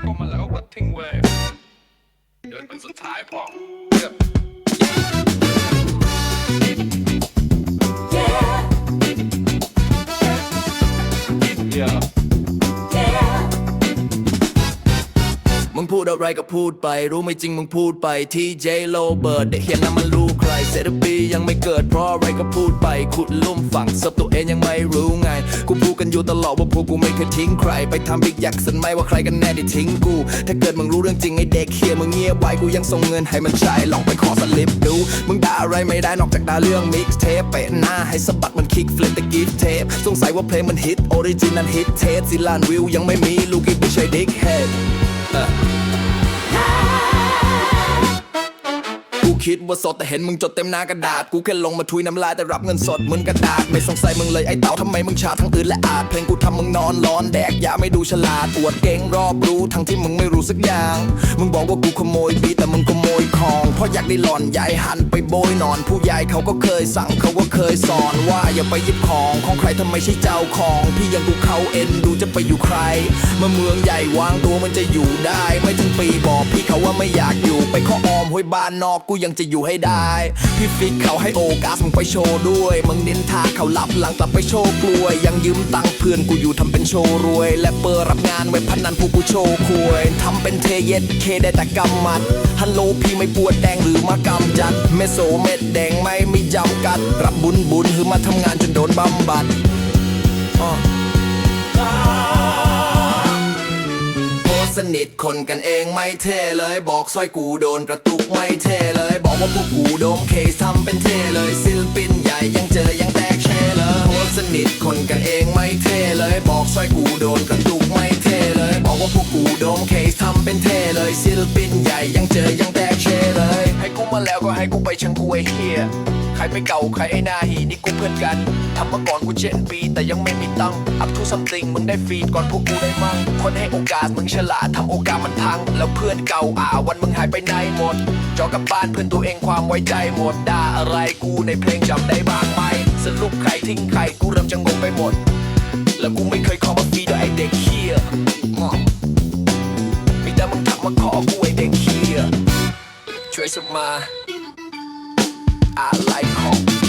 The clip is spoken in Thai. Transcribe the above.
เข้ามาแล้วก็ทิ้งเวฟเดินเป็นสุดท้ายพอเรียบ Yeah. มึงพูดอะไรก็พูดไป รู้ไม่จริงมึงพูดไปที่เจโลเบิร์ดเด็กเฮียนั้นมันรู้ใครเซตปียังไม่เกิดเพราะอะไรก็พูดไปขุดลุ่มฝังซับตัวเองยังไม่รู้ไง กูพูด อยู่ตลอดว่าพวกกูไม่เคยทิ้งใคร ไปทำบิ๊กอยากสันไหมว่าใครกันแน่ที่ทิ้งกู ถ้าเกิดมึงรู้เรื่องจริงไอ้เด็กเฮียมึงเงียบไว้กูยังส่งเงินให้มันใช้ลองไปขอสลิปดู มึงด่าอะไรไม่ได้นอกจากด่าเรื่องมิกเทปเปะหน้าให้สะบัดมันคิกฟลิปตะกิฟเทปสงสัยว่าเพลงมันฮิตออริจินัลฮิตเทปสิลานวิวยังไม่มีลูกอีกไม่ใช่ดิกเฮด คิดว่าสดแต่เห็นมึงจดเต็มหน้ากระดาษ กูแค่ลงมาทุยน้ำลายแต่รับเงินสดเหมือนกระดาษ ไม่สงสัยมึงเลยไอ้เต่าทำไมมึงชาทั้งอื่นและอาจเพลงกูทำมึงนอนร้อนแดกยาไม่ดูฉลาดอวดเก่งรอบรู้ทั้งที่มึงไม่รู้สักอย่าง มึงบอกว่ากูขโมยบีแต่มึงขโมยของเพราะอยากได้หล่อนใหญ่หันไปโบยนอน ผู้ใหญ่เขาก็เคยสั่งเขาก็เคยสอนว่าอย่าไปยิบของของใครทำไมใช่เจ้าของ พี่ยังกูเขาเอ็นดูจะไปอยู่ใครเมื่อเมืองใหญ่วางตัวมันจะอยู่ได้ ไม่ถึงปีบอกพี่เขาว่าไม่อยากอยู่ไปขอ ห้วยบ้านนอกกูยังจะอยู่ให้ได้ พี่ฟิกเขาให้โอกาสมึงไปโชว์ด้วยมึงนินทาเขารับหลังกลับไปโชว์กลวย ยังยืมตังค์เพื่อนกูอยู่ทำเป็นโชว์รวย และเปิดรับงานเว็บพนันพวกกูโชว์ควยทำเป็นเทเย็ดเคได้แต่กำมัดฮัลโหลพี่ไม่ปวดแดงหรือมากำจัดเมโซเม็ดแดงไม่มีจำกัด รับบุญบุญคือมาทำงานจนโดนบำบัดอ้อ นิทคนกันเองไม่เท่เลยบอกสร้อยกูโดนกระตุกไม่เท่เลย บอกว่าพวกกูโดมเคสทำเป็นเท่เลยศิลปินใหญ่ยังเจอยังแตกแช่เลยโพสนิทคนกันเองไม่เท่เลยบอกสร้อยกูโดนกระตุกไม่เท่เลยบอกว่าพวกกูโดมเคสทำเป็นเท่เลยศิลปินใหญ่ยังเจอยังแตกแช่เลย ให้กูมาแล้วก็ให้กูไปชังกูไอ้เฮียใครไม่เก่าใครไอ้หน้าหีนี่กูเพื่อนกัน ทำมาก่อนกูเจ็ดปี แต่ยังไม่มีตังค์อัพทูซัมติงมึงได้ฟีดก่อนพวกกูได้มั่งคนให้โอกาสมึงฉลาดทำโอกาสมันพัง แล้วเพื่อนเก่าอ่าวันมึงหายไปไหนหมด จอกับบ้านเพื่อนตัวเองความไว้ใจหมดด่าอะไรกูในเพลงจำได้บ้างไหมสรุปใครทิ้งใครกูเริ่มจะงงไปหมด แล้วกูไม่เคยขอมาฟีดไอเด็กเฮียมีแต่มึงทักมาขอกูไอเด็กเฮียช่วยสักมา I like home.